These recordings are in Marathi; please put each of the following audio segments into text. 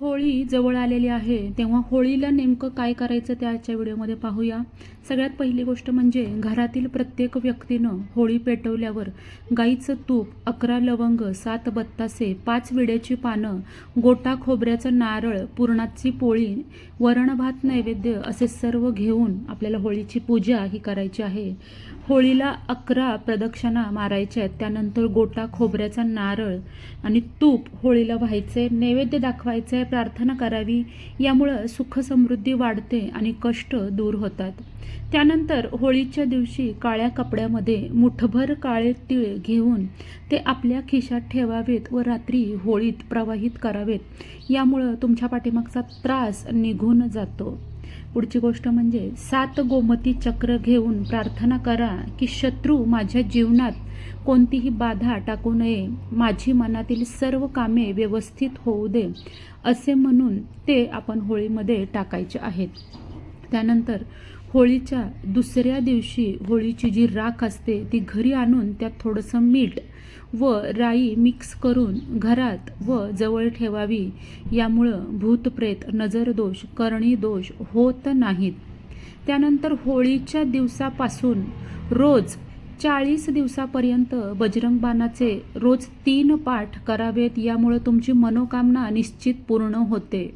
होळी जवळ आलेली आहे. तेव्हा होळीला नेमकं काय करायचं त्याच्या आजच्या व्हिडिओमध्ये पाहूया. सगळ्यात पहिली गोष्ट म्हणजे घरातील प्रत्येक व्यक्तीनं होळी पेटवल्यावर गाईचं तूप अकरा लवंग सात बत्तासे पाच विड्याची पानं गोटा खोबऱ्याचं नारळ पुरणाची पोळी वरणभात नैवेद्य असे सर्व घेऊन आपल्याला होळीची पूजा ही करायची आहे. होळीला अकरा प्रदक्षिणा मारायच्या आहेत. त्यानंतर गोटा खोबऱ्याचा नारळ आणि तूप होळीला व्हायचे नैवेद्य दाखवायचे आहे प्रार्थना करावी. यामुळं सुख समृद्धी वाढते आणि कष्ट दूर होतात. त्यानंतर होळीच्या दिवशी काळ्या कपड्यामध्ये मुठभर काळे तिळ घेऊन ते आपल्या खिशात ठेवावेत व रात्री होळीत प्रवाहित करावेत. यामुळं तुमच्या पाठीमागचा त्रास निघून जातो. पुढची गोष्ट म्हणजे सात गोमती चक्र घेऊन प्रार्थना करा की शत्रू माझ्या जीवनात कोणतीही बाधा टाकू नये. माझी मनातील सर्व कामे व्यवस्थित होऊ दे असे म्हणून ते आपण होळीमध्ये टाकायचे आहेत. त्यानंतर होळीच्या दुसऱ्या दिवशी होळीची जी राख असते ती घरी आणून त्यात थोडंसं मीठ व राई मिक्स करून घरात व जवळ ठेवावी. यामुळं भूतप्रेत नजरदोष करणी दोष होत नाहीत. त्यानंतर होळीच्या दिवसापासून रोज चाळीस दिवसापर्यंत बजरंग बाणाचे रोज तीन पाठ करावेत. यामुळं तुमची मनोकामना निश्चित पूर्ण होते.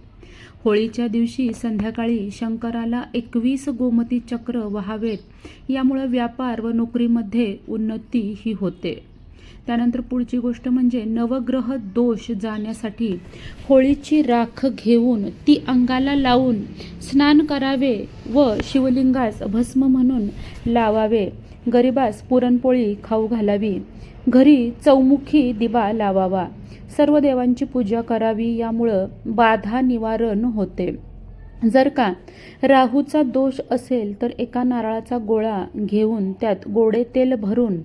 होळीच्या दिवशी संध्याकाळी शंकराला एकवीस गोमती चक्र व्हावेत. यामुळं व्यापार व नोकरीमध्ये उन्नती ही होते. त्यानंतर पुढची गोष्ट म्हणजे नवग्रह दोष जाण्यासाठी होळीची राख घेऊन ती अंगाला लावून स्नान करावे व शिवलिंगास भस्म म्हणून लावावे. गरिबास पुरणपोळी खाऊ घालावी. घरी चौमुखी दिवा लावावा. सर्व देवांची पूजा करावी यामुळं बाधा निवारण होते. जर का राहूचा दोष असेल तर एका नारळाचा गोळा घेऊन त्यात गोडे तेल भरून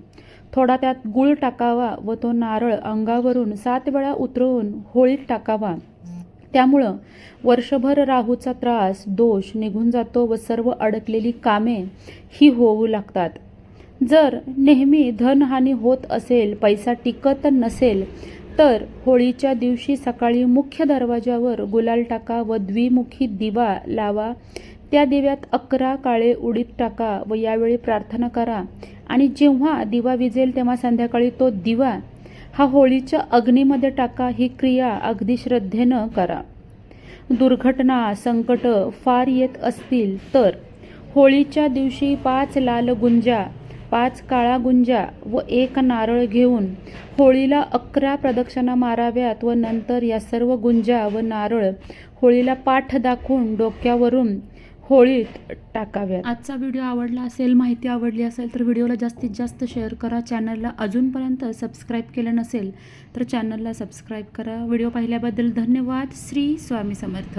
थोडा त्यात गुळ टाकावा व तो नारळ अंगावरून सात वेळा उतरवून होळीत टाकावा. त्यामुळं वर्षभर राहूचा त्रास दोष निघून जातो व सर्व अडकलेली कामे ही होऊ लागतात. जर नेहमी धनहानी होत असेल पैसा टिकत नसेल तर होळीच्या दिवशी सकाळी मुख्य दरवाजावर गुलाल टाका व द्विमुखी दिवा लावा. त्या दिव्यात अकरा काळे उडीत टाका व यावेळी प्रार्थना करा. आणि जेव्हा दिवा विजेल तेव्हा संध्याकाळी तो दिवा हा होळीच्या अग्नीमध्ये टाका ही क्रिया अगदी श्रद्धेनं करा. दुर्घटना संकट फार येत असतील तर होळीच्या दिवशी पाच लाल गुंजा पाच काळा गुंजा व एक नारळ घेऊन होळीला अकरा प्रदक्षिणा माराव्यात व नंतर या सर्व गुंजा व नारळ होळीला पाठ दाखवून डोक्यावरून होळीत टाकाव्यात. आजचा व्हिडिओ आवडला असेल माहिती आवडली असेल तर व्हिडिओला जास्तीत जास्त शेअर करा. चॅनलला अजूनपर्यंत सबस्क्राईब केलं नसेल तर चॅनलला सबस्क्राईब करा. व्हिडिओ पाहिल्याबद्दल धन्यवाद. श्री स्वामी समर्थ.